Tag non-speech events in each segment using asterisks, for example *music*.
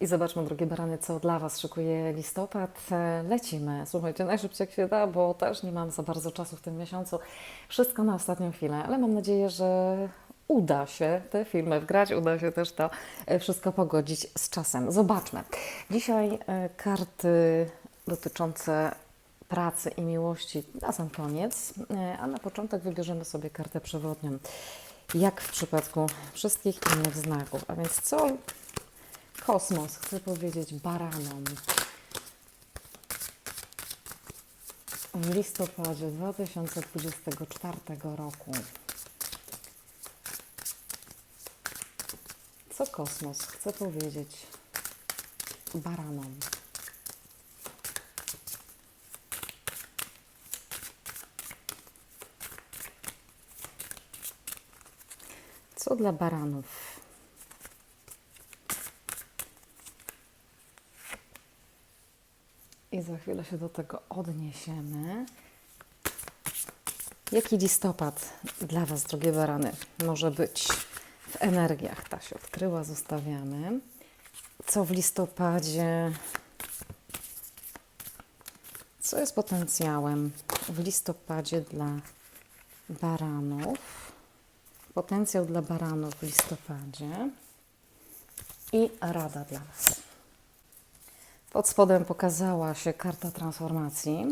I zobaczmy, drogie barany, co dla Was szykuje listopad. E, Lecimy. Słuchajcie, najszybciej jak się da, bo też nie mam za bardzo czasu w tym miesiącu. Wszystko na ostatnią chwilę, ale mam nadzieję, że uda się te filmy wgrać, uda się też to e, wszystko pogodzić z czasem. Zobaczmy. Dzisiaj e, karty dotyczące pracy i miłości na sam koniec, a na początek wybierzemy sobie kartę przewodnią. Jak w przypadku wszystkich innych znaków. A więc co kosmos chce powiedzieć baranom w listopadzie 2024 roku? Co kosmos chce powiedzieć baranom? Co dla baranów? I za chwilę się do tego odniesiemy. Jaki listopad dla Was, drogie barany, może być w energiach? Ta się odkryła, zostawiamy. Co w listopadzie? Co jest potencjałem w listopadzie dla baranów? Potencjał dla baranów w listopadzie i rada dla Was. Pod spodem pokazała się karta transformacji.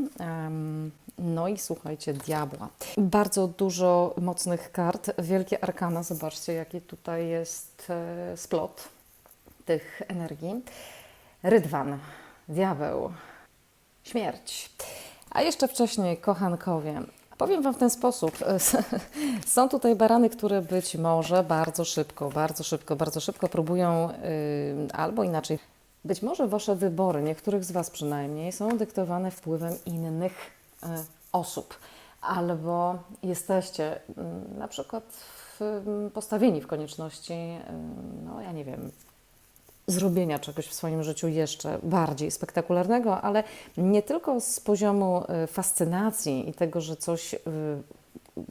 No i słuchajcie, diabła. Bardzo dużo mocnych kart. Wielkie arkana, zobaczcie, jaki tutaj jest e, splot tych energii. Rydwan, diabeł, śmierć. A jeszcze wcześniej kochankowie. Powiem Wam w ten sposób. *laughs* Są tutaj barany, które być może bardzo szybko, bardzo szybko, bardzo szybko próbują, yy, albo inaczej, być może Wasze wybory, niektórych z Was przynajmniej, są dyktowane wpływem innych y, osób, albo jesteście y, na przykład w, y, postawieni w konieczności, y, no ja nie wiem, zrobienia czegoś w swoim życiu jeszcze bardziej spektakularnego, ale nie tylko z poziomu y, fascynacji i tego, że coś y,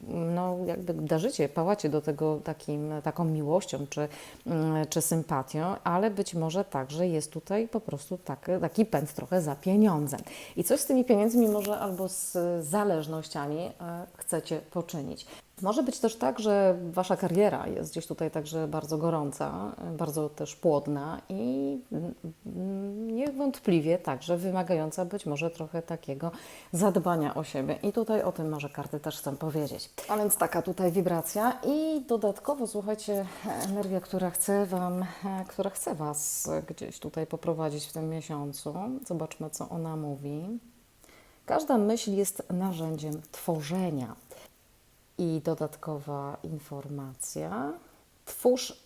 no, jakby darzycie, pałacie do tego takim, taką miłością czy, mm, czy sympatią, ale być może także jest tutaj po prostu taki, taki pęd trochę za pieniądzem. I coś z tymi pieniędzmi może albo z zależnościami e, chcecie poczynić. Może być też tak, że Wasza kariera jest gdzieś tutaj także bardzo gorąca, bardzo też płodna i niewątpliwie także wymagająca być może trochę takiego zadbania o siebie. I tutaj o tym może karty też chcą powiedzieć. A więc taka tutaj wibracja i dodatkowo, słuchajcie, energia, która chce Wam, która chce Was gdzieś tutaj poprowadzić w tym miesiącu. Zobaczmy, co ona mówi. Każda myśl jest narzędziem tworzenia. I dodatkowa informacja. Twórz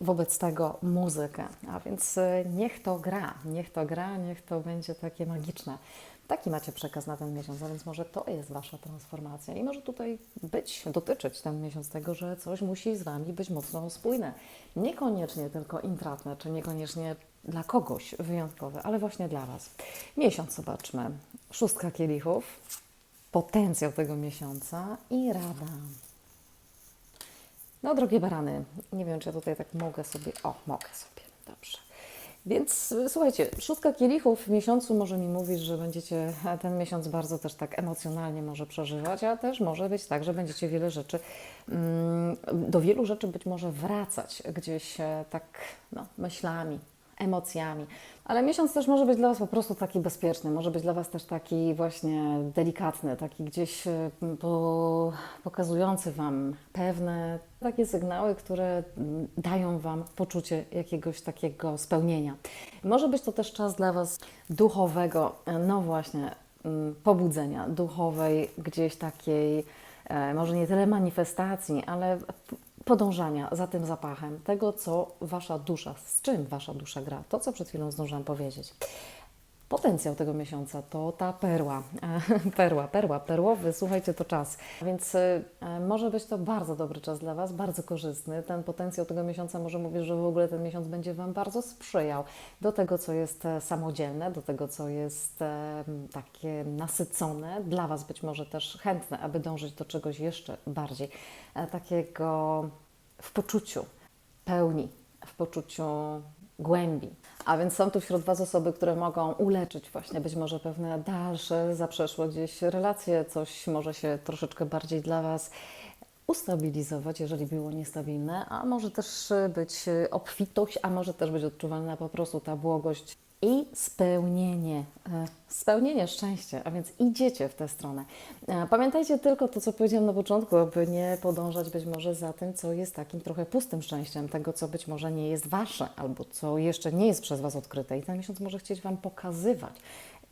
wobec tego muzykę, a więc y, niech to gra, niech to gra, niech to będzie takie magiczne. Taki macie przekaz na ten miesiąc, a więc może to jest Wasza transformacja i może tutaj być, dotyczyć ten miesiąc tego, że coś musi z Wami być mocno spójne. Niekoniecznie tylko intratne, czy niekoniecznie dla kogoś wyjątkowe, ale właśnie dla Was. Miesiąc zobaczmy. Szóstka kielichów, potencjał tego miesiąca i rada. No, drogie barany, nie wiem, czy ja tutaj tak mogę sobie. O, mogę sobie, dobrze. Więc słuchajcie, szóstka kielichów w miesiącu może mi mówić, że będziecie ten miesiąc bardzo też tak emocjonalnie może przeżywać, a też może być tak, że będziecie wiele rzeczy, mm, do wielu rzeczy być może wracać gdzieś e, tak no, myślami, emocjami. Ale miesiąc też może być dla Was po prostu taki bezpieczny, może być dla Was też taki właśnie delikatny, taki gdzieś e, po, pokazujący Wam pewne takie sygnały, które mm, dają Wam poczucie jakiegoś takiego spełnienia. Może być to też czas dla Was duchowego, e, no właśnie, mm, pobudzenia duchowej, gdzieś takiej, e, może nie tyle manifestacji, ale podążania za tym zapachem, tego, co Wasza dusza, z czym Wasza dusza gra, to, co przed chwilą zdążyłam powiedzieć. Potencjał tego miesiąca to ta perła, *laughs* perła, perła, perłowy, słuchajcie, to czas. Więc y, może być to bardzo dobry czas dla Was, bardzo korzystny. Ten potencjał tego miesiąca może mówić, że w ogóle ten miesiąc będzie Wam bardzo sprzyjał do tego, co jest e, samodzielne, do tego, co jest e, takie nasycone, dla Was być może też chętne, aby dążyć do czegoś jeszcze bardziej e, takiego w poczuciu pełni, w poczuciu głębi. A więc są tu wśród Was osoby, które mogą uleczyć właśnie być może pewne dalsze, zaprzeszłe gdzieś relacje, coś może się troszeczkę bardziej dla Was ustabilizować, jeżeli było niestabilne, a może też być obfitość, a może też być odczuwalna po prostu ta błogość i spełnienie, e, spełnienie szczęścia, a więc idziecie w tę stronę. E, Pamiętajcie tylko to, co powiedziałam na początku, aby nie podążać być może za tym, co jest takim trochę pustym szczęściem, tego, co być może nie jest wasze, albo co jeszcze nie jest przez was odkryte. I ten miesiąc może chcieć wam pokazywać,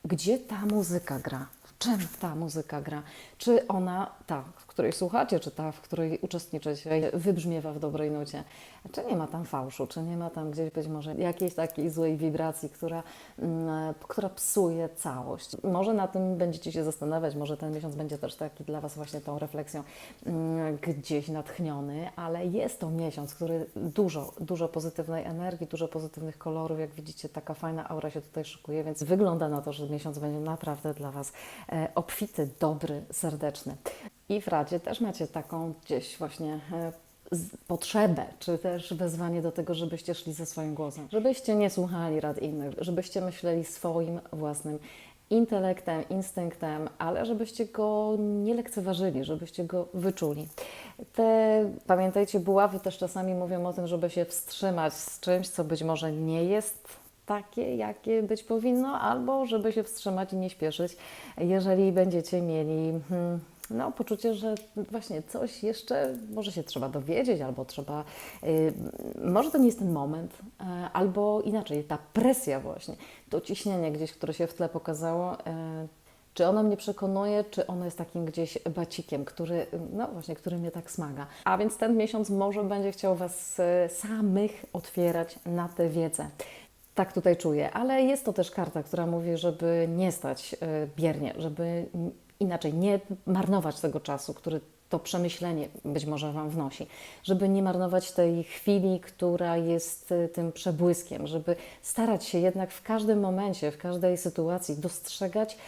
gdzie ta muzyka gra, w czym ta muzyka gra, czy ona, ta, której słuchacie, czy ta, w której uczestniczycie, wybrzmiewa w dobrej nucie, czy nie ma tam fałszu, czy nie ma tam gdzieś być może jakiejś takiej złej wibracji, która, mm, która psuje całość. Może na tym będziecie się zastanawiać, może ten miesiąc będzie też taki dla Was właśnie tą refleksją mm, gdzieś natchniony, ale jest to miesiąc, który dużo, dużo pozytywnej energii, dużo pozytywnych kolorów, jak widzicie, taka fajna aura się tutaj szykuje, więc wygląda na to, że miesiąc będzie naprawdę dla Was e, obfity, dobry, serdeczny. I w Radzie też macie taką gdzieś właśnie e, potrzebę, czy też wezwanie do tego, żebyście szli ze swoim głosem, żebyście nie słuchali rad innych, żebyście myśleli swoim własnym intelektem, instynktem, ale żebyście go nie lekceważyli, żebyście go wyczuli. Te, pamiętajcie, buławy też czasami mówią o tym, żeby się wstrzymać z czymś, co być może nie jest takie, jakie być powinno, albo żeby się wstrzymać i nie śpieszyć, jeżeli będziecie mieli hmm, no, poczucie, że właśnie coś jeszcze może się trzeba dowiedzieć, albo trzeba, y, może to nie jest ten moment, y, albo inaczej, ta presja właśnie, to ciśnienie gdzieś, które się w tle pokazało, y, czy ono mnie przekonuje, czy ono jest takim gdzieś bacikiem, który, no właśnie, który mnie tak smaga. A więc ten miesiąc może będzie chciał Was y, samych otwierać na tę wiedzę. Tak tutaj czuję, ale jest to też karta, która mówi, żeby nie stać y, biernie, żeby inaczej nie marnować tego czasu, który to przemyślenie być może Wam wnosi, żeby nie marnować tej chwili, która jest y, tym przebłyskiem, żeby starać się jednak w każdym momencie, w każdej sytuacji dostrzegać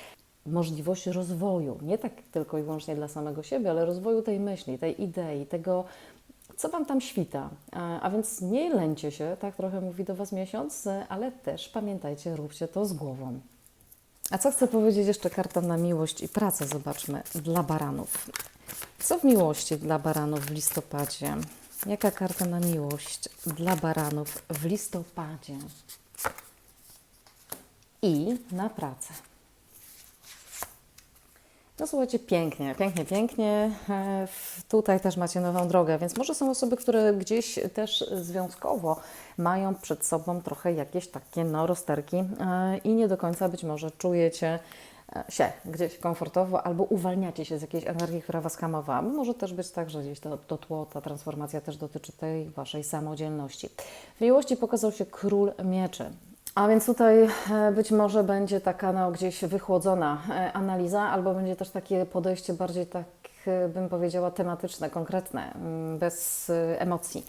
możliwość rozwoju, nie tak tylko i wyłącznie dla samego siebie, ale rozwoju tej myśli, tej idei, tego, co Wam tam świta. A, więc nie lęcie się, tak trochę mówi do Was miesiąc, e, ale też pamiętajcie, róbcie to z głową. A co chcę powiedzieć jeszcze karta na miłość i pracę, zobaczmy, dla baranów. Co w miłości dla baranów w listopadzie? Jaka karta na miłość dla baranów w listopadzie? I na pracę. No słuchajcie, pięknie, pięknie, pięknie. E, Tutaj też macie nową drogę, więc może są osoby, które gdzieś też związkowo mają przed sobą trochę jakieś takie no, rozterki e, i nie do końca być może czujecie e, się gdzieś komfortowo albo uwalniacie się z jakiejś energii, która Was hamowała. Może też być tak, że gdzieś to, to tło, ta transformacja też dotyczy tej Waszej samodzielności. W miłości pokazał się król mieczy. A więc tutaj e, być może będzie taka no, gdzieś wychłodzona e, analiza, albo będzie też takie podejście bardziej tak, e, bym powiedziała, tematyczne, konkretne, mm, bez emocji.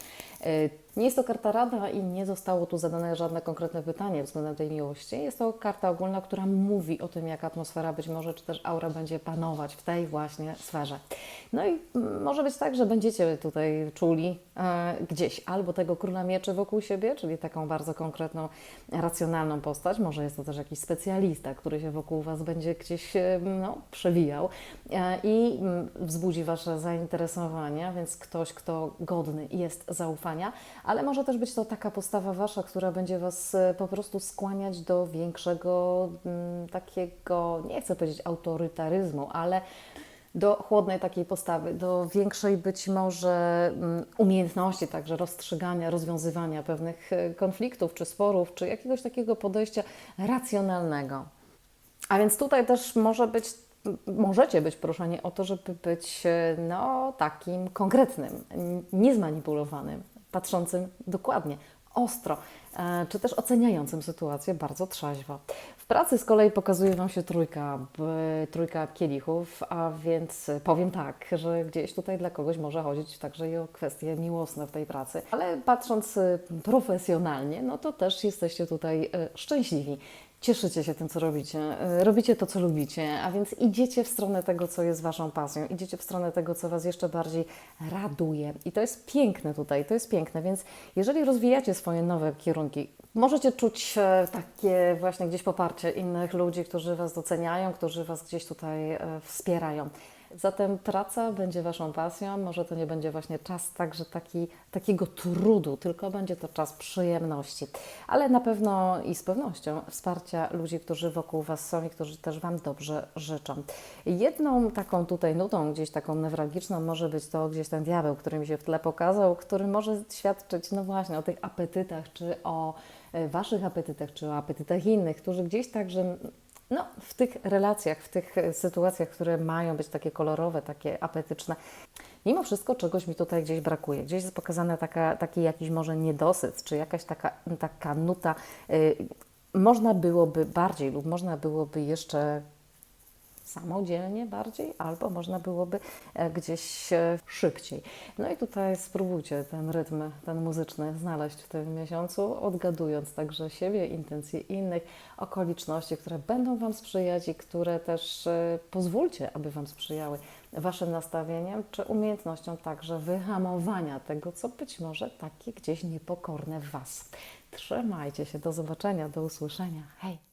Nie jest to karta rada i nie zostało tu zadane żadne konkretne pytanie względem tej miłości. Jest to karta ogólna, która mówi o tym, jak atmosfera być może, czy też aura będzie panować w tej właśnie sferze. No i mm, może być tak, że będziecie tutaj czuli e, gdzieś albo tego króla mieczy wokół siebie, czyli taką bardzo konkretną, racjonalną postać. Może jest to też jakiś specjalista, który się wokół Was będzie gdzieś e, no, przewijał e, i mm, wzbudzi Wasze zainteresowanie, więc ktoś, kto godny jest zaufania, ale może też być to taka postawa Wasza, która będzie Was e, po prostu skłaniać do większego mm, takiego, nie chcę powiedzieć autorytaryzmu, ale do chłodnej takiej postawy, do większej być może mm, umiejętności także rozstrzygania, rozwiązywania pewnych e, konfliktów czy sporów, czy jakiegoś takiego podejścia racjonalnego. A więc tutaj też może być, możecie być proszeni o to, żeby być e, no, takim konkretnym, niezmanipulowanym, patrzącym dokładnie, ostro, e, czy też oceniającym sytuację bardzo trzeźwo. W pracy z kolei pokazuje Wam się trójka, trójka kielichów, a więc powiem tak, że gdzieś tutaj dla kogoś może chodzić także i o kwestie miłosne w tej pracy. Ale patrząc e, profesjonalnie, no to też jesteście tutaj e, szczęśliwi. Cieszycie się tym, co robicie, e, robicie to, co lubicie, a więc idziecie w stronę tego, co jest Waszą pasją, idziecie w stronę tego, co Was jeszcze bardziej raduje. I to jest piękne tutaj, to jest piękne, więc jeżeli rozwijacie swoje nowe kierunki. Możecie czuć e, takie właśnie gdzieś poparcie innych ludzi, którzy Was doceniają, którzy Was gdzieś tutaj e, wspierają. Zatem praca będzie Waszą pasją, może to nie będzie właśnie czas także taki, takiego trudu, tylko będzie to czas przyjemności, ale na pewno i z pewnością wsparcia ludzi, którzy wokół Was są i którzy też Wam dobrze życzą. Jedną taką tutaj nutą, gdzieś taką newralgiczną może być to gdzieś ten diabeł, który mi się w tle pokazał, który może świadczyć, no właśnie, o tych apetytach, czy o e, Waszych apetytach, czy o apetytach innych, którzy gdzieś także no, w tych relacjach, w tych e, sytuacjach, które mają być takie kolorowe, takie apetyczne, mimo wszystko czegoś mi tutaj gdzieś brakuje. Gdzieś jest pokazana taka, taki jakiś może niedosyt, czy jakaś taka, taka nuta. y, można byłoby bardziej lub można byłoby jeszcze samodzielnie bardziej, albo można byłoby e, gdzieś e, szybciej. No i tutaj spróbujcie ten rytm, ten muzyczny znaleźć w tym miesiącu, odgadując także siebie, intencje innych, okoliczności, które będą Wam sprzyjać i które też e, pozwólcie, aby Wam sprzyjały Waszym nastawieniem, czy umiejętnością także wyhamowania tego, co być może takie gdzieś niepokorne w Was. Trzymajcie się, do zobaczenia, do usłyszenia. Hej!